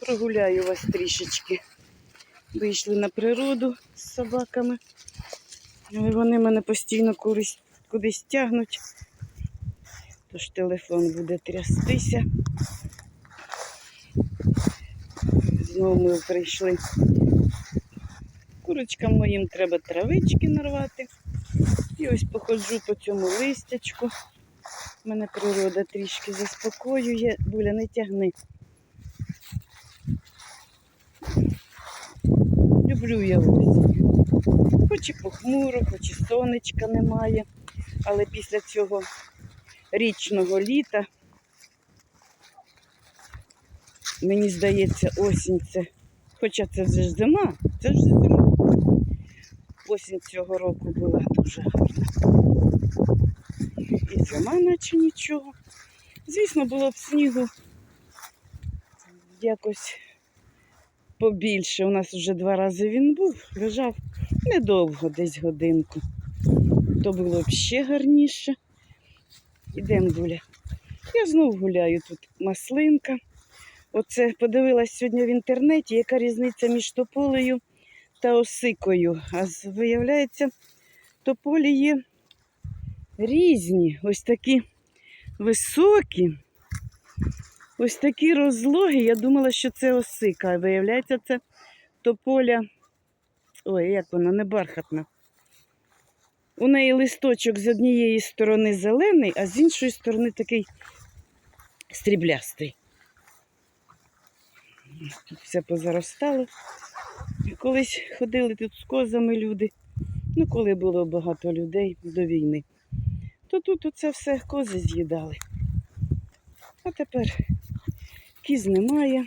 Прогуляю вас трішечки. Вийшли на природу з собаками. Але вони мене постійно кудись, кудись тягнуть. Тож телефон буде трястися. Знову ми прийшли. Курочкам моїм треба травички нарвати. І ось походжу по цьому листячку. Мене природа трішки заспокоює. Буля, не тягни. Люблю я осінь. Хоч і похмуро, хоч і сонечка немає, але після цього річного літа, мені здається, осінь це, хоча це вже ж зима, це ж зима. Осінь цього року була дуже гарна. І зима, наче нічого. Звісно, було б снігу якось побільше. У нас вже два рази він був, лежав недовго, десь годинку. То було б ще гарніше. Ідемо гуля. Я знов гуляю тут маслинка. Оце подивилась сьогодні в інтернеті, яка різниця між тополею та осикою. А виявляється, тополі є різні, ось такі високі, ось такі розлоги. Я думала, що це осика. Виявляється, це тополя. Ой, як вона, не бархатна. У неї листочок з однієї сторони зелений, а з іншої сторони такий стріблястий. Тут все позаростало. Колись ходили тут з козами люди. Ну, коли було багато людей до війни, то тут оце все кози з'їдали. А тепер кіз немає,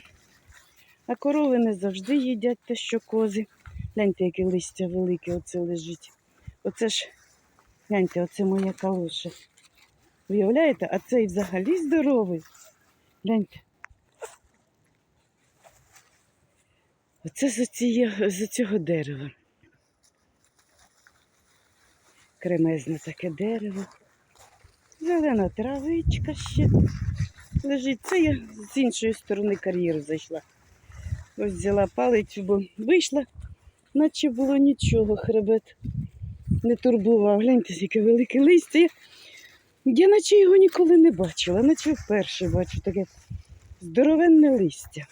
а корови не завжди їдять те, що кози. Гляньте, яке листя велике оце лежить. Оце ж, гляньте, оце моя калоша. Уявляєте, а цей взагалі здоровий. Гляньте. Оце з, цієї, з цього дерева. Кремезне таке дерево. Зелена травичка ще лежить. Це я з іншої сторони кар'єру зайшла. Ось взяла палицю, бо вийшла, наче було нічого, хребет не турбував. Гляньте, яке велике листя. Я, наче його ніколи не бачила, наче вперше бачу таке здоровенне листя.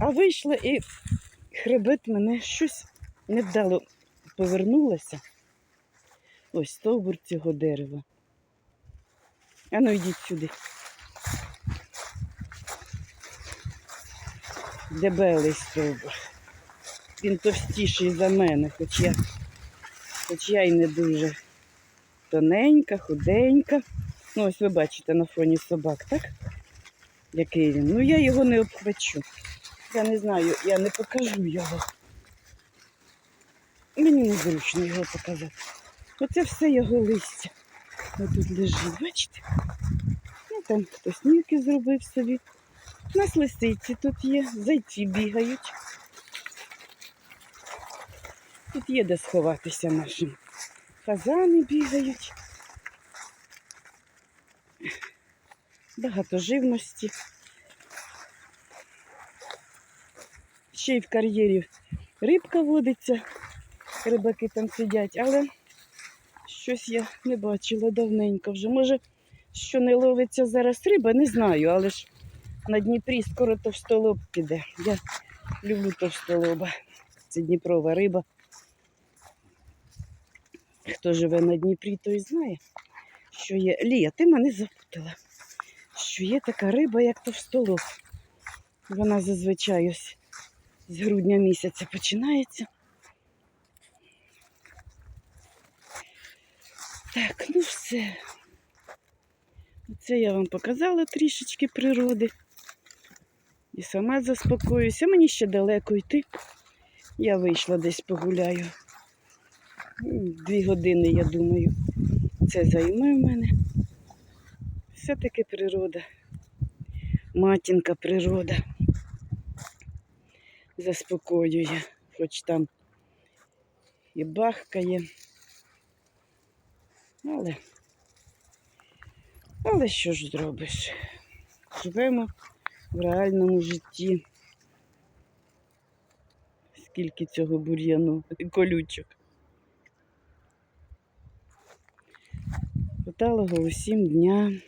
А вийшла і хребет мене щось невдало повернулося. Ось стовбур цього дерева. А ну йдіть сюди. Дебелий стовбур. Він товстіший за мене, хоч я, хоч я й не дуже тоненька, худенька. Ну, ось ви бачите на фоні собак, так? Який він. Ну я його не обхвачу. Я не знаю, я не покажу його. Мені незручно його показати. Оце все його листя. Ось тут лежить, бачите? Ну там хтось нірки зробив собі. У нас лисиці тут є, зайці бігають. Тут є де сховатися нашим. Фазани бігають. Багато живності. Ще й в кар'єрі рибка водиться, рибаки там сидять, але щось я не бачила давненько вже. Може, що не ловиться зараз риба, не знаю, але ж на Дніпрі скоро товстолоб піде. Я люблю товстолоба. Це Дніпрова риба. Хто живе на Дніпрі, той знає, що є. Лія, ти мене запутала. Що є така риба, як товстолоб. Вона зазвичай ось з грудня місяця починається. Так, ну все. Це я вам показала трішечки природи. І сама заспокоюся. Мені ще далеко йти. Я вийшла десь погуляю. Дві години, я думаю, це займе в мене. Все-таки природа. Матінка природа заспокоює, хоч там і бахкає. Але, але що ж зробиш? Живемо в реальному житті. Скільки цього бур'яну і колючок. Питала усім дня.